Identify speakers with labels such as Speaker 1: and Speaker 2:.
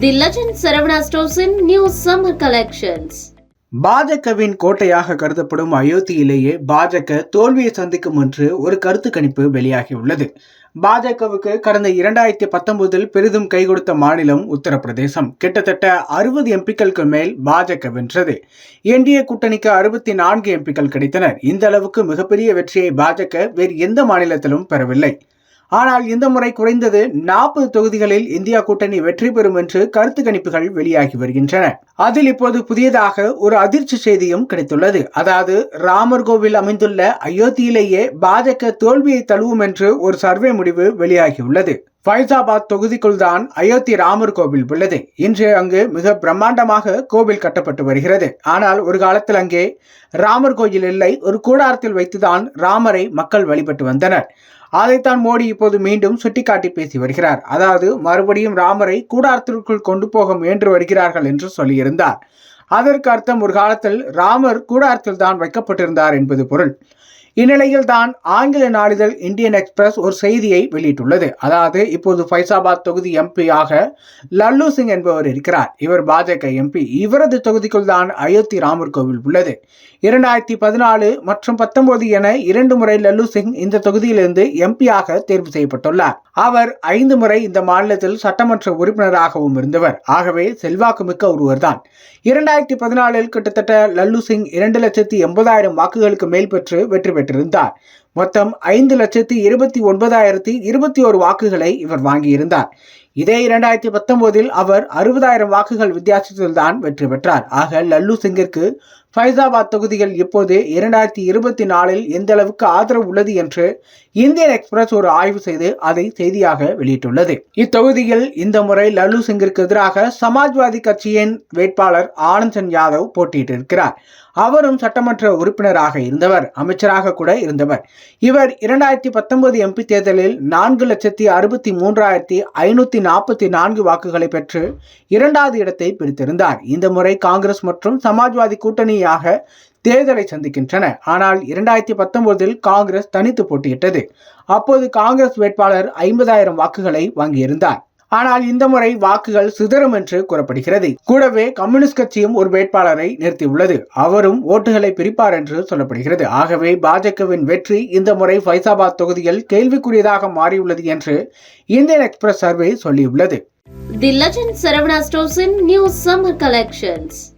Speaker 1: The legend Saravana Stores new summer collections
Speaker 2: பாஜகவின் கோட்டையாக கருதப்படும் அயோத்தியிலேயே பாஜக தோல்வியை சந்திக்கும் என்று ஒரு கருத்து கணிப்பு வெளியாகியுள்ளது. பாஜகவுக்கு கடந்த இரண்டாயிரத்தி பத்தொன்பதில் பெரிதும் கை கொடுத்த மாநிலம் உத்தரப்பிரதேசம். கிட்டத்தட்ட அறுபது எம்பிக்களுக்கு மேல் பாஜக வென்றது. என்டிஏ கூட்டணிக்கு அறுபத்தி நான்கு எம்பிக்கள் கிடைத்தனர். இந்த அளவுக்கு மிகப்பெரிய வெற்றியை பாஜக வேறு எந்த மாநிலத்திலும் பெறவில்லை. ஆனால் இந்த முறை குறைந்தது நாற்பது தொகுதிகளில் இந்தியா கூட்டணி வெற்றி பெறும் என்று கருத்து கணிப்புகள் வெளியாகி வருகின்றன. அதில் இப்போது புதியதாக ஒரு அதிர்ச்சி செய்தியும் கிடைத்துள்ளது. அதாவது ராமர் கோவில் அமைந்துள்ள அயோத்தியிலேயே பாஜக தோல்வியை தழுவும் என்று ஒரு சர்வே முடிவு வெளியாகியுள்ளது. ஃபைசாபாத் தொகுதிக்குள் தான் அயோத்தி ராமர் கோவில் உள்ளது. இன்று அங்கு மிக பிரம்மாண்டமாக கோவில் கட்டப்பட்டு வருகிறது. ஆனால் ஒரு காலத்தில் அங்கே ராமர் கோயில் இல்லை. ஒரு கூடாரத்தில் வைத்துதான் ராமரை மக்கள் வழிபட்டு வந்தனர். அதைத்தான் மோடி இப்போது மீண்டும் சுட்டிக்காட்டி பேசி வருகிறார். அதாவது மறுபடியும் ராமரை கூடாரத்திற்குள் கொண்டு போக முயன்று வருகிறார்கள் என்று சொல்லியிருந்தார். அதற்கு அர்த்தம் ஒரு காலத்தில் ராமர் கூடாரத்தில் தான் வைக்கப்பட்டிருந்தார் என்பது பொருள். இந்நிலையில் தான் ஆங்கில நாளிதழ் இந்தியன் எக்ஸ்பிரஸ் ஒரு செய்தியை வெளியிட்டுள்ளது. அதாவது இப்போது ஃபைசாபாத் தொகுதி எம்பியாக லல்லு சிங் என்பவர் இருக்கிறார். இவர் பாஜக எம்பி. இவரது தொகுதிக்குள் தான் அயோத்தி ராமர் கோவில் உள்ளது. இரண்டாயிரத்தி பதினாலு மற்றும் பத்தொன்பது என இரண்டு முறை லல்லு சிங் இந்த தொகுதியிலிருந்து எம்பியாக தேர்வு செய்யப்பட்டுள்ளார். அவர் ஐந்து முறை இந்த மாநிலத்தில் சட்டமன்ற உறுப்பினராகவும் இருந்தவர். ஆகவே செல்வாக்கு மிக்க ஒருவர்தான். இரண்டாயிரத்தி பதினாலில் கிட்டத்தட்ட லல்லு சிங் இரண்டு லட்சத்தி எண்பதாயிரம் வாக்குகளுக்கு மேல் பெற்று வெற்றி பெற்றிருந்தார். மொத்தம் ஐந்து லட்சத்தி இருபத்தி ஒன்பதாயிரத்தி இருபத்தி ஒரு வாக்குகளை இவர் வாங்கியிருந்தார். இதே இரண்டாயிரத்தி பத்தொன்பதில் அவர் அறுபதாயிரம் வாக்குகள் வித்தியாசத்தில் தான் வெற்றி பெற்றார். ஆக லல்லு சிங்கிற்கு ஃபைசாபாத் தொகுதிகள் இப்போது இரண்டாயிரத்தி இருபத்தி நாலில் எந்த அளவுக்கு ஆதரவு உள்ளது என்று இந்தியன் எக்ஸ்பிரஸ் ஒரு ஆய்வு செய்து அதை செய்தியாக வெளியிட்டுள்ளது. இத்தொகுதியில் இந்த முறை லல்லு சிங்கிற்கு எதிராக சமாஜ்வாதி கட்சியின் வேட்பாளர் ஆனந்த் சன் யாதவ் போட்டியிட்டிருக்கிறார். அவரும் சட்டமன்ற உறுப்பினராக இருந்தவர் அமைச்சராக கூட இருந்தவர். இவர் இரண்டாயிரத்தி பத்தொன்பது எம்பி தேர்தலில் நான்கு லட்சத்தி அறுபத்தி மூன்றாயிரத்தி ஐநூத்தி நாற்பத்தி நான்கு வாக்குகளை பெற்று இரண்டாவது இடத்தை பிடித்திருந்தார். இந்த முறை காங்கிரஸ் மற்றும் சமாஜ்வாதி கூட்டணியாக தேர்தலை சந்திக்கின்றன. ஆனால் இரண்டாயிரத்தி பத்தொன்பதில் காங்கிரஸ் தனித்து போட்டியிட்டது. அப்போது காங்கிரஸ் வேட்பாளர் ஐம்பதாயிரம் வாக்குகளை வாங்கியிருந்தார். ஆனால் இந்த முறை வாக்குகள் சிதறும் என்று கூறப்படுகிறது. கூடவே கம்யூனிஸ்ட் கட்சியும் ஒரு வேட்பாளரை நிறுத்தியுள்ளது. அவரும் ஓட்டுகளை பிரிப்பார் என்று சொல்லப்படுகிறது. ஆகவே பாஜகவின் வெற்றி இந்த முறை ஃபைசாபாத் தொகுதியில் கேள்விக்குரியதாக மாறியுள்ளது என்று Indian express survey சொல்லியுள்ளது.
Speaker 1: The legend Saravana Stores in new summer.